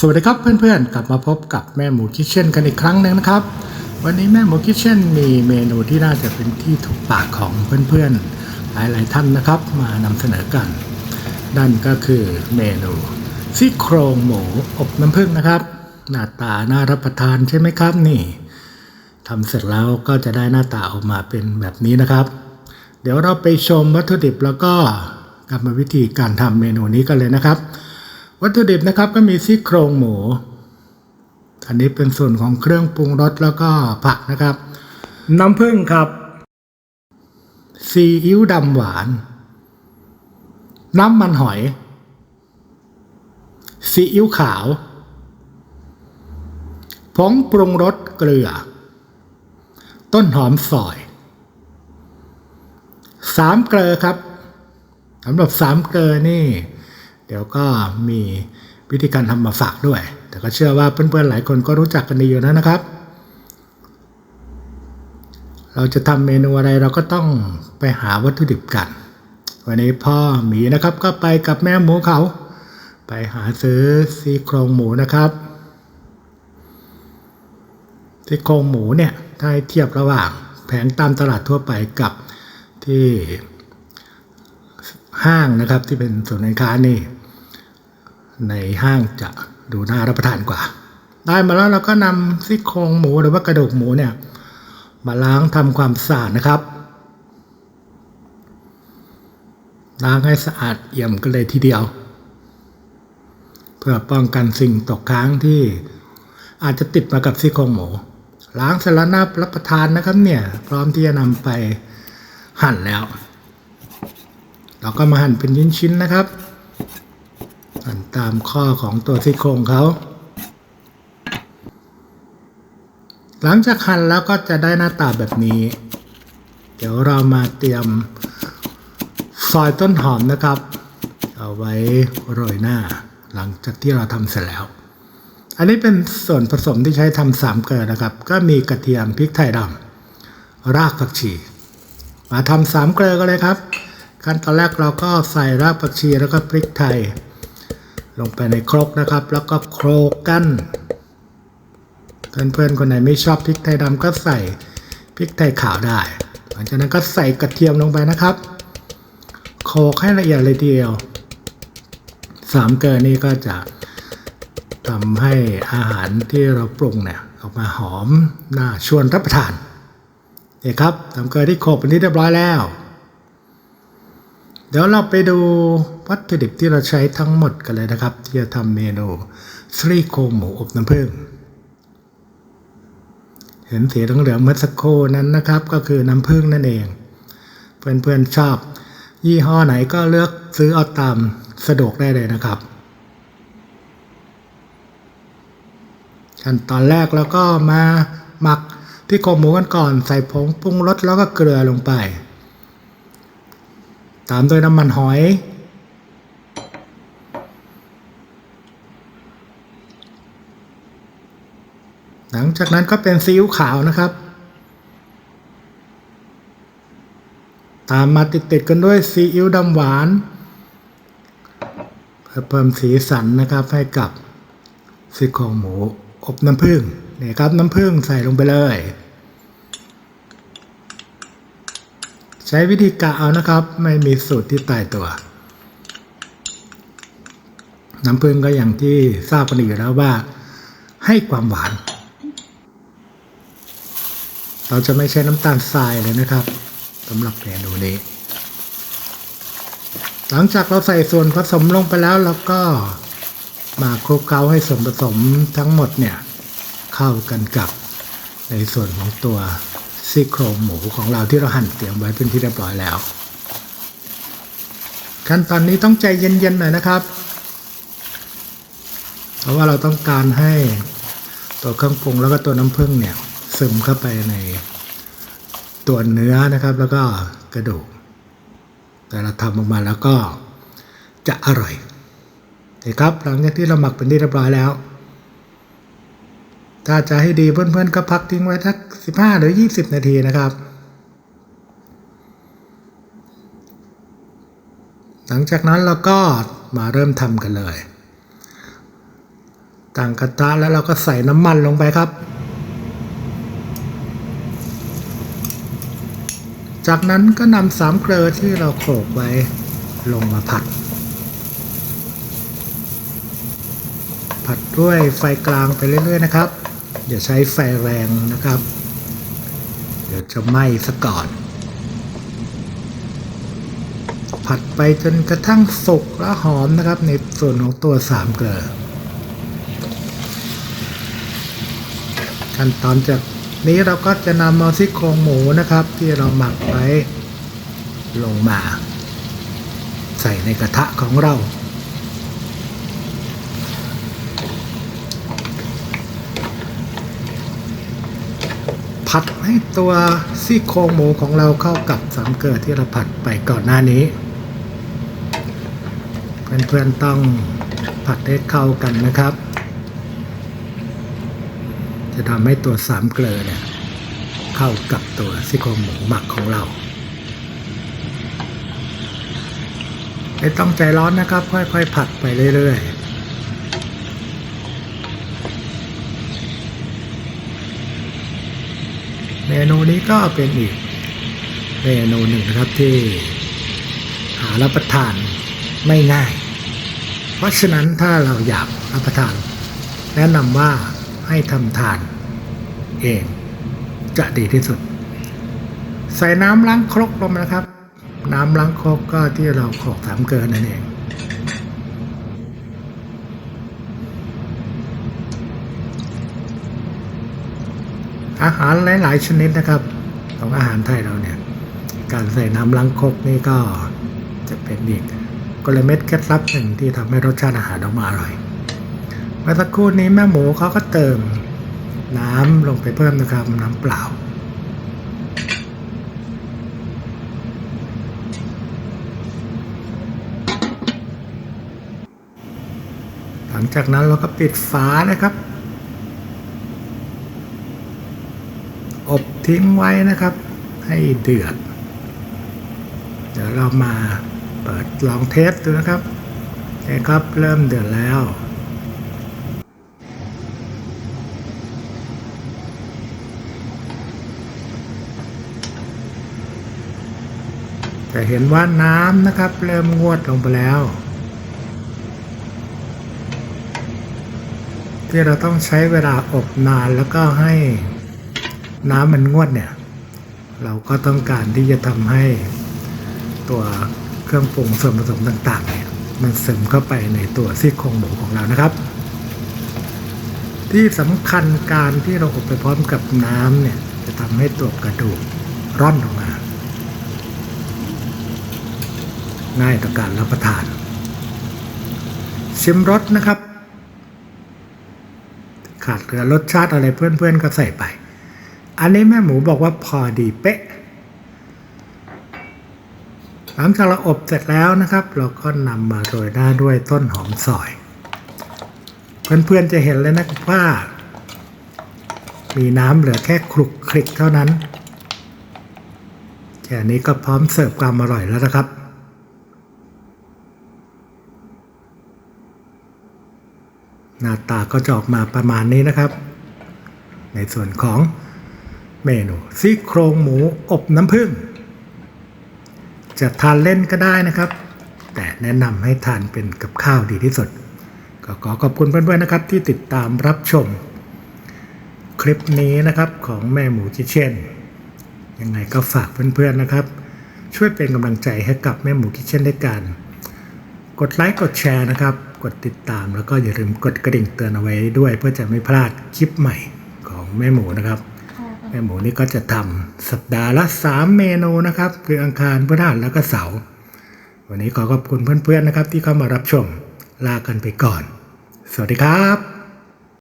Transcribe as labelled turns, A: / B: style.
A: สวัสดีครับเพื่อนๆ กลับมาพบกับแม่หมูคิเช่นกันอีกครั้งหนึ่งนะครับ วันนี้แม่หมูคิเช่นมีเมนูที่น่าจะเป็นที่ถูกปากของเพื่อนๆ หลายๆท่านนะครับ มานำเสนอกัน นั่นก็คือเมนูซี่โครงหมูอบน้ำผึ้งนะครับ หน้าตาน่ารับประทานใช่ไหมครับนี่ทำเสร็จแล้วก็จะได้หน้าตาออกมาเป็นแบบนี้นะครับ เดี๋ยวเราไปชมวัตถุดิบแล้วก็กรรมวิธีการทำเมนูนี้กันเลยนะครับ วัตถุดิบนะครับก็มีซี่โครงหมู อันนี้เป็นส่วนของเครื่องปรุงรสแล้วก็ผักนะครับ น้ำผึ้งครับซีอิ๊วดำหวาน น้ำมันหอย ซีอิ๊วขาว ผงปรุงรสเกลือ ต้นหอมซอย สามเกลือครับสำหรับสามเกลือนี่ เดี๋ยวก็มีวิธีการทำมาฝากด้วย แต่ก็เชื่อว่าเพื่อนๆหลายคนก็รู้จักกันดีอยู่แล้วนะครับ เราจะทำเมนูอะไรเราก็ต้องไปหาวัตถุดิบกัน วันนี้พ่อหมีนะครับก็ไปกับแม่หมูเขา ไปหาซื้อซี่โครงหมูนะครับซี่โครงหมูเนี่ยถ้าเทียบระหว่างแผงตามตลาดทั่วไปกับที่ห้างนะครับที่เป็นศูนย์การค้านี่ ในห้างจะดูน่ารับประทานกว่า ได้มาแล้วเราก็นำซี่โครงหมูหรือว่ากระดูกหมูเนี่ยมาล้างทำความสะอาดนะครับล้างให้สะอาดเอี่ยมกันเลยทีเดียว เพื่อป้องกันสิ่งตกค้างที่อาจจะติดมากับซี่โครงหมู ล้างเสร็จแล้วนับรับประทานนะครับเนี่ยพร้อมที่จะนำไปหั่นแล้ว เราก็มาหั่นเป็นชิ้นๆนะครับันตามข้อของตัวซี่โครงเขาหลังจากหั่นแล้วก็จะได้หน้าตาแบบนี้ เดี๋ยวเรามาเตรียมซอยต้นหอมนะครับ เอาไว้โรยหน้า หลังจากที่เราทำเสร็จแล้ว อันนี้เป็นส่วนผสมที่ใช้ทำสามเกลือนะครับ ก็มีกระเทียมพริกไทยดำรากผักชี มาทำสามเกลือกันเลยครับ ขั้นตอนแรกเราก็ใส่รากผักชีแล้วก็พริกไทย ลงไปในครกนะครับ แล้วก็โครกกันเพื่อนๆคนไหนไม่ชอบพริกไทยดำก็ใส่พริกไทยขาวได้ หลังจากนั้นก็ใส่กระเทียมลงไปนะครับโขลกให้ละเอียดเลยทีเดียวสามเกลือนี้ก็จะทำให้อาหารที่เราปรุงเนี่ยออกมาหอมน่าชวนรับประทานนี่ครับทำเกลือที่โขลกเป็นที่เรียบร้อยแล้ว เดี๋ยวเราไปดูวัตถุดิบที่เราใช้ทั้งหมดกันเลยนะครับ ที่จะทำเมนูสรีโครงหมูอบน้ำผึ้งเห็นสีเหลืองๆเมื่อสักครู่นั้นนะครับ ก็คือน้ำผึ้งนั่นเอง เพื่อนๆชอบ ยี่ห้อไหนก็เลือกซื้อเอาตามสะดวกได้เลยนะครับขั้นตอนแรกเราก็มาหมักที่โครงหมูกันก่อนใส่ผงปรุงรสแล้วก็เกลือลงไป ตามด้วยน้ำมันหอย หลังจากนั้นก็เป็นซีอิ๊วขาวนะครับ ตามมาติดๆกันด้วยซีอิ๊วดำหวานเพื่อเพิ่มสีสันนะครับให้กับซี่โครงหมูอบน้ำผึ้งนี่ครับน้ำผึ้งใส่ลงไปเลย ใช้วิธีกะเอานะครับ ไม่มีสูตรที่ตายตัว น้ำผึ้งก็อย่างที่ทราบกันอยู่แล้วว่า ให้ความหวาน เราจะไม่ใช้น้ำตาลทรายเลยนะครับสำหรับเมนูนี้ หลังจากเราใส่ส่วนผสมลงไปแล้วเราก็มาคลุกเคล้าให้ส่วนผสมทั้งหมดเนี่ย เข้ากันกับในส่วนของตัว ซี่โครงหมูของเราที่เราหั่นเตรียมไว้เป็นที่เรียบร้อยแล้ว ขั้นตอนนี้ต้องใจเย็นๆหน่อยนะครับ เพราะว่าเราต้องการให้ตัวเครื่องปรุงแล้วก็ตัวน้ำผึ้งเนี่ยซึมเข้าไปในตัวเนื้อนะครับ แล้วก็กระดูก แต่เราทำออกมาแล้วก็จะอร่อยนี่ครับหลังจากที่เราหมักเป็นที่เรียบร้อยแล้ว ถ้าจะให้ดีเพื่อนๆก็พักทิ้งไว้สัก 15 หรือ 20 นาทีนะครับ หลังจากนั้นเราก็มาเริ่มทำกันเลยตั้งกระทะแล้วเราก็ใส่น้ำมันลงไปครับ จากนั้นก็นำสามเกลือที่เราโขลกไว้ลงมาผัดผัดด้วยไฟกลางไปเรื่อย ๆ นะครับ อย่าใช้ไฟแรงนะครับ เดี๋ยวจะไหม้ซะก่อน ผัดไปจนกระทั่งสุกและหอมนะครับในส่วนของตัวสามเกลือขั้นตอนจากนี้เราก็จะนำเอาซี่โครงหมูนะครับ ที่เราหมักไว้ลงมา ใส่ในกระทะของเรา ผัดให้ตัวซี่โครงหมูของเราเข้ากับสามเกลือที่เราผัดไปก่อนหน้านี้ เพื่อนๆต้องผัดให้เข้ากันนะครับ จะทำให้ตัวสามเกลือเนี่ยเข้ากับตัวซี่โครงหมูหมักของเราไม่ต้องใจร้อนนะครับ ค่อยๆ ผัดไปเรื่อยๆ เม นูนี้ก็เป็นอีกเมนูหนึ่งนะครับที่หารับประทานไม่ง่าย เพราะฉะนั้นถ้าเราอยากรับประทาน แนะนำว่าให้ทำทานเองจะดีที่สุด ใส่น้ำล้างครกลงนะครับ น้ำล้างครกก็ที่เราขลกสามเกลือนั่นเอง อาหารหลาย ๆ ชนิดนะครับ ของอาหารไทยเราเนี่ย การใส่น้ำล้างคกนี่ก็จะเป็นอีกกลเม็ดเคล็ดลับหนึ่งที่ทำให้รสชาติอาหารออกมาอร่อยเมื่อสักครู่นี้แม่หมูเขาก็เติมน้ำลงไปเพิ่มนะครับน้ำเปล่าหลังจากนั้นเราก็ปิดฝานะครับ อบ ทิ้งไว้นะครับ ให้เดือด เดี๋ยวเรามาเปิดลองเทสดูนะครับโอเคครับ เริ่มเดือดแล้วจะเห็นว่าน้ำนะครับ เริ่มงวดลงไปแล้ว ที่เราต้องใช้เวลาอบนานแล้วก็ให้ น้ำมันงวดเนี่ย เราก็ต้องการที่จะทำให้ตัวเครื่องปรุงส่วนผสมต่างๆเนี่ยมันซึมเข้าไปในตัวซี่โครงหมูของเรานะครับ ที่สำคัญการที่เราอบไปพร้อมกับน้ำเนี่ยจะทำให้ตัวกระดูกร่อนออกมา ง่ายต่อการรับประทาน ชิมรสนะครับ ขาดเหลือรสชาติอะไรเพื่อนๆก็ใส่ไป อันนี้แม่หมูบอกว่าพอดีเป๊ะ หลังจากเราอบเสร็จแล้วนะครับ เราก็นำมาโรยหน้าด้วยต้นหอมซอย เพื่อนๆจะเห็นเลยนะว่า มีน้ำเหลือแค่คลุกคลิกเท่านั้นแค่นี้ก็พร้อมเสิร์ฟความอร่อยแล้วนะครับหน้าตาก็จะออกมาประมาณนี้นะครับ ในส่วนของ เมนูซี่โครงหมูอบน้ำผึ้งจะทานเล่นก็ได้นะครับ แต่แนะนำให้ทานเป็นกับข้าวดีที่สุด ก็ขอขอบคุณเพื่อนๆนะครับ ที่ติดตามรับชม คลิปนี้นะครับของแม่หมูคิเช่นยังไงก็ฝากเพื่อนๆนะครับ ช่วยเป็นกำลังใจให้กับแม่หมูคิเช่นด้วยกัน กดไลค์กดแชร์นะครับ กดติดตามแล้วก็อย่าลืมกดกระดิ่งเตือนเอาไว้ด้วย เพื่อจะไม่พลาดคลิปใหม่ของแม่หมูนะครับ แม่หมูนี่ก็จะทำสัปดาห์ละ 3 เมนูนะครับ คืออังคารพฤหัสแล้วก็เสาร์วันนี้ขอขอบคุณเพื่อนๆนะครับ ที่เข้ามารับชมลากันไปก่อน สวัสดีครับ